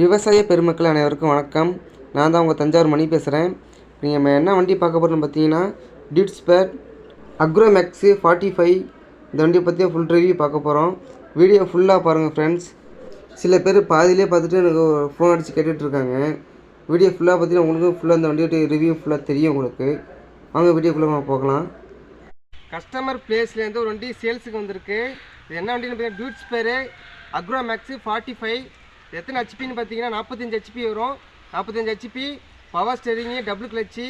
விவசாய பெருமக்கள் அனைவருக்கும் வணக்கம். நான் தான் உங்கள் தஞ்சாவூர் மணி பேசுகிறேன் நீங்கள் நம்ம என்ன வண்டி பார்க்க போகிறோம்னு பார்த்தீங்கன்னா டிட்ஸ்பேட் அக்ரோமேக்ஸு ஃபார்ட்டி ஃபைவ் இந்த வண்டியை பற்றியும் ஃபுல் ரிவ்யூ பார்க்க போகிறோம் வீடியோ ஃபுல்லாக பாருங்கள் ஃப்ரெண்ட்ஸ் சில பேர் பாதியிலே பார்த்துட்டு எனக்கு ஃபோன் அடித்து கேட்டுகிட்டு இருக்காங்க. வீடியோ ஃபுல்லாக பார்த்தீங்கன்னா உங்களுக்கு ஃபுல்லாக இந்த வண்டியோட ரிவ்யூ ஃபுல்லாக தெரியும் உங்களுக்கு. வாங்க வீடியோக்குள்ளே நம்ம போகலாம். கஸ்டமர் பிளேஸ்லேருந்து ஒரு வண்டி சேல்ஸுக்கு வந்திருக்கு. இது என்ன வண்டின்னு பார்த்தீங்கன்னா டியூட்ஸ் பேர் அக்ரோ மேக்ஸு ஃபார்ட்டி ஃபைவ் எத்தனை ஹெச்பின்னு பார்த்தீங்கன்னா நாற்பத்தஞ்சு ஹெச்பி வரும். நாற்பத்தஞ்சு HP power steering double clutch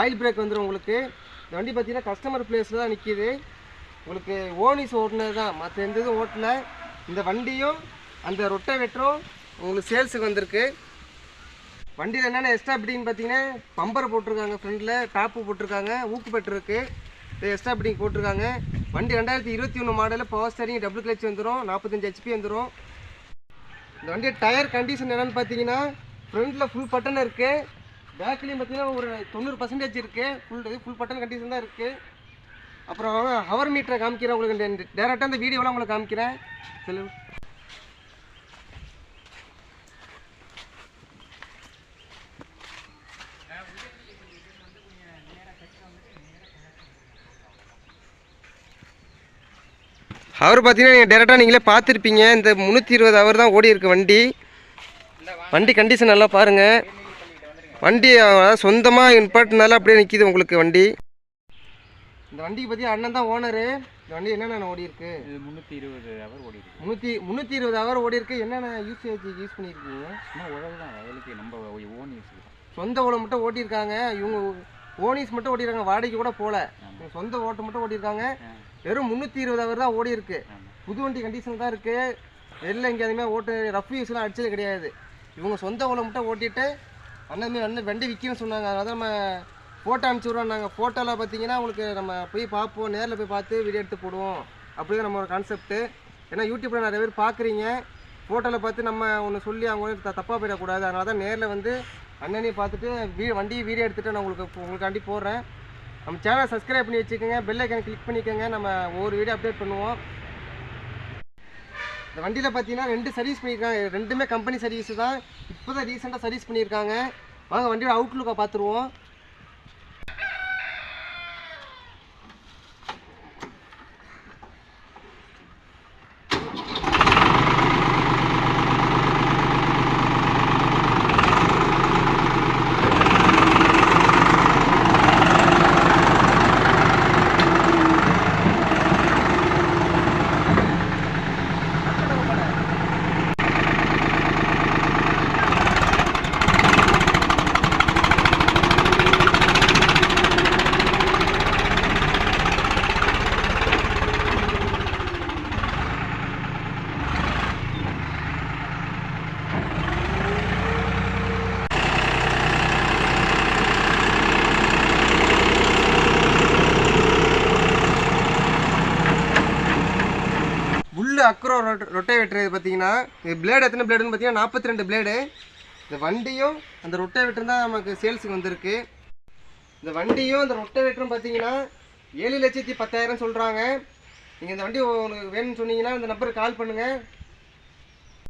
oil brake வந்துடும் உங்களுக்கு. இந்த வண்டி பார்த்தீங்கன்னா கஸ்டமர் பிளேஸில் தான் நிற்கிது உங்களுக்கு ஓனிஸ் ஓட்டுனது தான். மற்ற எந்த இதுவும் ஓட்டலை. இந்த வண்டியும் அந்த ரொட்டை வெட்டரும் உங்களுக்கு சேல்ஸுக்கு வந்திருக்கு. வண்டியில் என்னென்ன எக்ஸ்ட்ரா பிடிங் பார்த்தீங்கன்னா பம்பர் போட்டிருக்காங்க ஃப்ரண்டில் டாப்பு போட்டிருக்காங்க ஊக்கு பெட்டு இது எக்ஸ்ட்ரா பிடிங் போட்டிருக்காங்க. வண்டி ரெண்டாயிரத்தி இருபத்தி ஒன்று மாடலில் பவர் ஸ்டேரிங் டபுள் கிளச் வந்துடும் நாற்பத்தஞ்சு ஹெச்பி வந்துடும் இந்த வண்டி டயர் கண்டிஷன் என்னென்னு பார்த்தீங்கன்னா ஃப்ரண்ட்டில் ஃபுல் பட்டன் இருக்குது பேக்லேயும் பார்த்தீங்கன்னா ஒரு தொண்ணூறு பர்சன்டேஜ் இருக்குது ஃபுல் இது ஃபுல் பட்டன் கண்டிஷன் தான் இருக்குது அப்புறம் ஹவர் மீட்டரை காமிக்கிறேன் உங்களுக்கு. டேரெக்டாக இந்த வீடியோலாம் உங்களுக்கு காமிக்கிறேன். சொல்லு. ஹவர் பார்த்தீங்கன்னா நீங்கள் டேரெக்டாக நீங்களே பார்த்துருப்பீங்க. இந்த முந்நூற்றி இருபது ஹவர் தான் ஓடி இருக்கு வண்டி. வண்டி கண்டிஷன் நல்லா பாருங்கள் வண்டி சொந்தமாக இம்பார்ட்னால அப்படியே நிற்கிது உங்களுக்கு வண்டி. இந்த வண்டிக்கு பற்றி அண்ணன் தான் ஓனரு இந்த வண்டி என்னென்ன ஓடி இருக்கு? முந்நூற்றி இருபது ஹவர் ஓடி இருக்கு. முந்நூற்றி முந்நூற்றி இருபது ஹவர் ஓடி இருக்கு. என்னென்ன யூசேஜ் யூஸ் பண்ணியிருக்கீங்க சும்மா உழவு தான். வயலுக்கு நம்ம ஓன் யூஸ் தான். சொந்த ஓலை மட்டும் ஓட்டியிருக்காங்க. இவங்க ஓனிஸ் மட்டும் ஓட்டியிருக்காங்க. வாடகைக்கு கூட போகல சொந்த ஓட்டு மட்டும் ஓட்டியிருக்காங்க. வெறும் முந்நூற்றி இருபது ஹவர் தான் ஓடி இருக்கு. புது வண்டி கண்டிஷன் தான் இருக்கு. வெளில அதுமாதிரி ஓட்டு ரஃப் யூஸ்லாம் அடிச்சது கிடையாது. இவங்க சொந்த ஓலை மட்டும் ஓட்டிட்டு அண்ணன் அண்ணன் வண்டி விற்கின்னு சொன்னாங்க. அதனால நம்ம ஃபோட்டோ அனுப்பிச்சி நாங்கள் ஃபோட்டோவில் பார்த்தீங்கன்னா உங்களுக்கு நம்ம போய் பார்ப்போம். நேரில் போய் பார்த்து வீடியோ எடுத்து போடுவோம். அப்படிதான் நம்ம ஒரு கான்செப்ட்டு ஏன்னா யூடியூப்பில் நிறைய பேர் பார்க்குறீங்க. ஃபோட்டோவில் பார்த்து நம்ம ஒன்று சொல்லி அவங்க த- தப்பாக போயிடக்கூடாது. அதனால தான் நேரில் வந்து அண்ணனையும் பார்த்துட்டு வீ வண்டி வீடியோ எடுத்துகிட்டு நான் உங்களுக்கு உங்களுக்காண்டி போடுறேன். நம்ம சேனலை சப்ஸ்கிரைப் பண்ணி வச்சுக்கோங்க பெல் கிளிக் பண்ணிக்கோங்க. நம்ம ஒவ்வொரு வீடியோ அப்டேட் பண்ணுவோம். இந்த வண்டியில் பார்த்தீங்கன்னா ரெண்டு சர்வீஸ் பண்ணியிருக்காங்க ரெண்டுமே கம்பெனி சர்வீஸ் தான். இப்போ தான் ரீசெண்டாக சர்வீஸ் பண்ணியிருக்காங்க வாங்க வண்டியோட அவுட்லுக்காக பார்த்துருவோம் உள்ள அக்ரோ ரொட்டை வெட்டுறது பார்த்தீங்கன்னா பிளேடு எத்தனை பிளேடுன்னு பார்த்தீங்கன்னா நாற்பத்தி ரெண்டு பிளேடு இந்த வண்டியும் அந்த ரொட்டை வெட்டரும் தான் நமக்கு சேல்ஸுக்கு வந்திருக்கு. இந்த வண்டியும் அந்த ரொட்டை வெட்டரும் பார்த்தீங்கன்னா ஏழு லட்சத்தி பத்தாயிரம் சொல்கிறாங்க நீங்கள் இந்த வண்டி உங்களுக்கு வேணும்னு சொன்னீங்கன்னா இந்த நம்பருக்கு கால் பண்ணுங்கள்